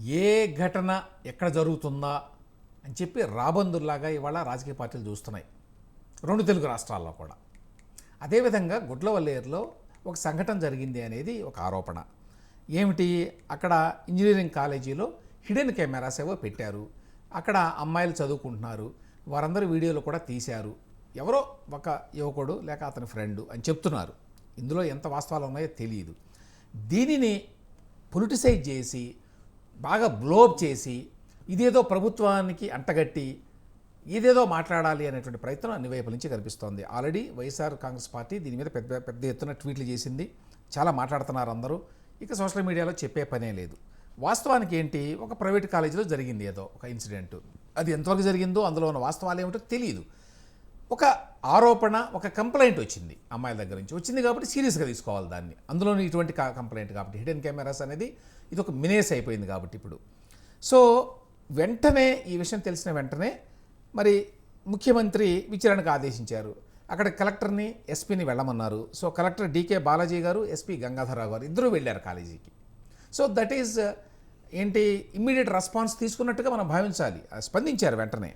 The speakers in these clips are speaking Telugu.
ఏ ఘటన ఎక్కడ జరుగుతుందా అని చెప్పి రాబందుల్లాగా ఇవాళ రాజకీయ పార్టీలు చూస్తున్నాయి. రెండు తెలుగు రాష్ట్రాల్లో కూడా. అదేవిధంగా గుడ్లవల్లేరులో ఒక సంఘటన జరిగింది అనేది ఒక ఆరోపణ. ఏమిటి? అక్కడ ఇంజనీరింగ్ కాలేజీలో హిడెన్ కెమెరాస్ ఏవో పెట్టారు. అక్కడ అమ్మాయిలు చదువుకుంటున్నారు. వారందరూ వీడియోలు కూడా తీశారు. ఎవరో ఒక యువకుడు లేక అతని ఫ్రెండ్ అని చెప్తున్నారు. ఇందులో ఎంత వాస్తవాలు ఉన్నాయో తెలియదు. దీనిని పొలిటిసైజ్ చేసి బాగా బ్లోప్ చేసి ఇదేదో ప్రభుత్వానికి అంటగట్టి ఏదేదో మాట్లాడాలి అనేటువంటి ప్రయత్నం అన్ని వైపుల నుంచి కనిపిస్తోంది. ఆల్రెడీ వైఎస్ఆర్ కాంగ్రెస్ పార్టీ దీని మీద పెద్ద పెద్ద ఎత్తున ట్వీట్లు చేసింది. చాలా మాట్లాడుతున్నారు అందరూ. ఇక సోషల్ మీడియాలో చెప్పే పనే లేదు. వాస్తవానికి ఏంటి? ఒక ప్రైవేట్ కాలేజీలో జరిగింది ఏదో ఒక ఇన్సిడెంట్. అది ఎంతవరకు జరిగిందో అందులో ఉన్న వాస్తవాలు ఏమిటో తెలియదు ఒక ఆరోపణ ఒక కంప్లైంట్ వచ్చింది అమ్మాయిల దగ్గర నుంచి. వచ్చింది కాబట్టి సీరియస్గా తీసుకోవాలి దాన్ని. అందులోని ఇటువంటి కంప్లైంట్ కాబట్టి హిడెన్ కెమెరాస్ అనేది ఇది ఒక మినేస్ అయిపోయింది కాబట్టి ఇప్పుడు. సో వెంటనే ఈ విషయం తెలిసిన వెంటనే మరి ముఖ్యమంత్రి విచారణకు ఆదేశించారు. అక్కడ కలెక్టర్ని ఎస్పీని వెళ్ళమన్నారు. సో కలెక్టర్ డీకే బాలాజీ గారు ఎస్పీ గంగాధరరావు గారు ఇద్దరూ వెళ్ళారు కాలేజీకి. సో దట్ ఈజ్ ఏంటి ఇమ్మీడియట్ రెస్పాన్స్ తీసుకున్నట్టుగా మనం భావించాలి. స్పందించారు వెంటనే.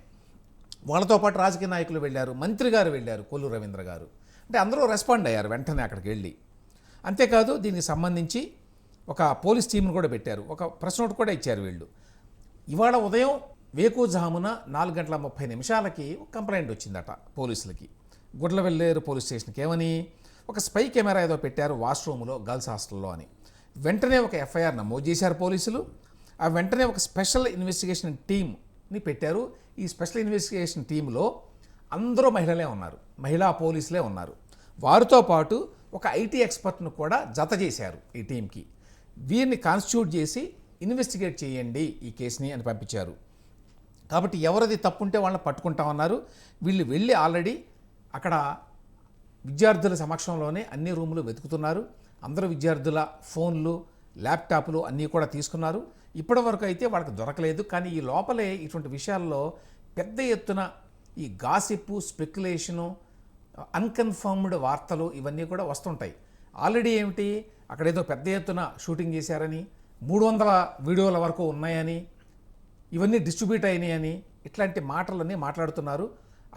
వాళ్ళతో పాటు రాజకీయ నాయకులు వెళ్ళారు మంత్రి గారు వెళ్ళారు కొల్లు రవీంద్ర గారు. అంటే అందరూ రెస్పాండ్ అయ్యారు వెంటనే అక్కడికి వెళ్ళి. అంతేకాదు దీనికి సంబంధించి ఒక పోలీస్ టీంను కూడా పెట్టారు ఒక ప్రెస్ నోట్ కూడా ఇచ్చారు వీళ్ళు. ఇవాళ ఉదయం వేకుజామున నాలుగు గంటల ముప్పై నిమిషాలకి కంప్లైంట్ వచ్చిందట పోలీసులకి. గుడ్లవెల్లేరు పోలీస్ స్టేషన్కి ఏమని? ఒక స్పై కెమెరా ఏదో పెట్టారు వాష్రూమ్లో గర్ల్స్ హాస్టల్లో అని. వెంటనే ఒక ఎఫ్ఐఆర్ నమోదు చేశారు పోలీసులు. ఆ వెంటనే ఒక స్పెషల్ ఇన్వెస్టిగేషన్ టీం ని పెట్టారు. ఈ స్పెషల్ ఇన్వెస్టిగేషన్ టీంలో అందరూ మహిళలే ఉన్నారు. మహిళా పోలీసులే ఉన్నారు. వారితో పాటు ఒక ఐటీ ఎక్స్పర్ట్ను కూడా జత చేశారు ఈ టీంకి. వీరిని కాన్స్టిట్యూట్ చేసి ఇన్వెస్టిగేట్ చేయండి ఈ కేసుని అని పంపించారు. కాబట్టి ఎవరిది తప్పుంటే వాళ్ళని పట్టుకుంటామన్నారు. వీళ్ళు వెళ్ళి ఆల్రెడీ అక్కడ విద్యార్థుల సమక్షంలోనే అన్ని రూములు వెతుకుతున్నారు. అందరూ విద్యార్థుల ఫోన్లు ల్యాప్టాప్లు అన్నీ కూడా తీసుకున్నారు. ఇప్పటి వరకు అయితే వాళ్ళకి దొరకలేదు. కానీ ఈ లోపలే ఇటువంటి విషయాల్లో పెద్ద ఎత్తున ఈ గాసిప్పు స్పెక్యులేషను అన్కన్ఫర్మ్డ్ వార్తలు ఇవన్నీ కూడా వస్తుంటాయి. ఆల్రెడీ ఏమిటి? అక్కడ ఏదో పెద్ద ఎత్తున షూటింగ్ చేశారని మూడు వందల వీడియోల వరకు ఉన్నాయని ఇవన్నీ డిస్ట్రిబ్యూట్ అయినాయని ఇట్లాంటి మాటలన్నీ మాట్లాడుతున్నారు.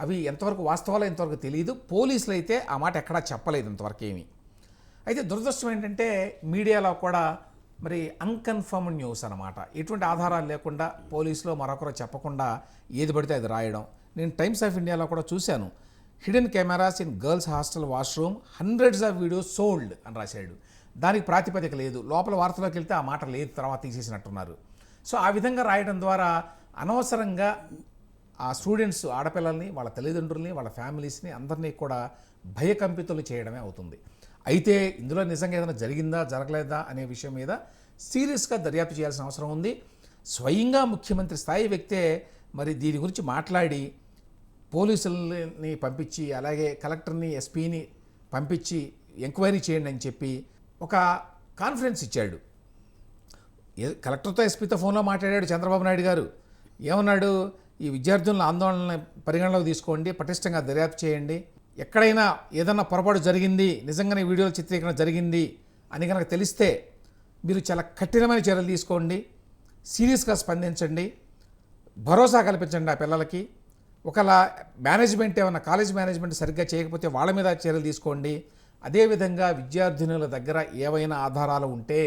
అవి ఎంతవరకు వాస్తవాలు ఎంతవరకు తెలియదు పోలీసులు అయితే ఆ మాట ఎక్కడా చెప్పలేదు ఇంతవరకు ఏమీ. అయితే దురదృష్టం ఏంటంటే మీడియాలో కూడా మరి అన్కన్ఫర్మ్డ్ న్యూస్ అనమాట ఎటువంటి ఆధారాలు లేకుండా పోలీసులో మరొకరు చెప్పకుండా ఏది పడితే అది రాయడం. నేను టైమ్స్ ఆఫ్ ఇండియాలో కూడా చూశాను. Hidden cameras in girls hostel washroom hundreds of videos sold అని రాశాడు. దానికి ప్రాతిపదిక లేదు. లోపల వార్తలోకి వెళ్తే ఆ మాట లేదు తర్వాత తీసేసినట్టున్నారు. సో ఆ విధంగా రాయడం ద్వారా అనవసరంగా ఆ స్టూడెంట్స్ ఆడపిల్లల్ని వాళ్ళ తల్లిదండ్రుల్ని వాళ్ళ ఫ్యామిలీస్ని అందరినీ కూడా భయకంపితులు చేయడమే అవుతుంది. అయితే ఇందులో నిజంగా ఏదైనా జరిగిందా జరగలేదా అనే విషయం మీద సీరియస్గా దర్యాప్తు చేయాల్సిన అవసరం ఉంది. స్వయంగా ముఖ్యమంత్రి స్థాయి వ్యక్తే మరి దీని గురించి మాట్లాడి పోలీసుల్ని పంపించి అలాగే కలెక్టర్ని ఎస్పీని పంపించి ఎంక్వైరీ చేయండి అని చెప్పి ఒక కాన్ఫరెన్స్ ఇచ్చాడు. కలెక్టర్తో ఎస్పీతో ఫోన్లో మాట్లాడాడు చంద్రబాబు నాయుడు గారు. ఏమన్నాడు? ఈ విద్యార్థులను ఆందోళన పరిగణలోకి తీసుకోండి పటిష్టంగా దర్యాప్తు చేయండి. ఎక్కడైనా ఏదన్నా పొరపాటు జరిగింది నిజంగానే వీడియోల చిత్రీకరణ జరిగింది అని కనుక తెలిస్తే మీరు చాలా కఠినమైన చర్యలు తీసుకోండి. సీరియస్గా స్పందించండి. భరోసా కల్పించండి ఆ పిల్లలకి. ఒకలా మేనేజ్మెంట్ ఏమన్నా కాలేజ్ మేనేజ్మెంట్ సరిగ్గా చేయకపోతే వాళ్ళ మీద చర్యలు తీసుకోండి. అదేవిధంగా విద్యార్థినుల దగ్గర ఏవైనా ఆధారాలు ఉంటే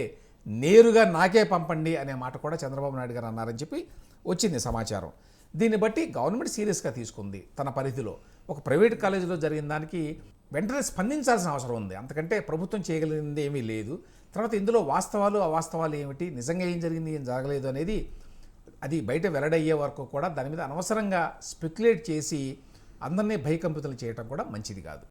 నేరుగా నాకే పంపండి అనే మాట కూడా చంద్రబాబు నాయుడు గారు అన్నారని చెప్పి వచ్చింది సమాచారం. దీన్ని బట్టి గవర్నమెంట్ సీరియస్గా తీసుకుంది తన పరిధిలో. ఒక ప్రైవేట్ కాలేజీలో జరిగిన దానికి వెంటనే స్పందించాల్సిన అవసరం ఉంది. అంతకంటే ప్రభుత్వం చేయగలిగింది ఏమీ లేదు. తర్వాత ఇందులో వాస్తవాలు అవాస్తవాలు ఏమిటి? నిజంగా ఏం జరిగింది ఏం జరగలేదు అనేది అది బయట వెల్లడయ్యే వరకు కూడా దాని మీద అనవసరంగా స్పెక్యులేట్ చేసి అందరినీ భయకంపితులు చేయటం కూడా మంచిది కాదు.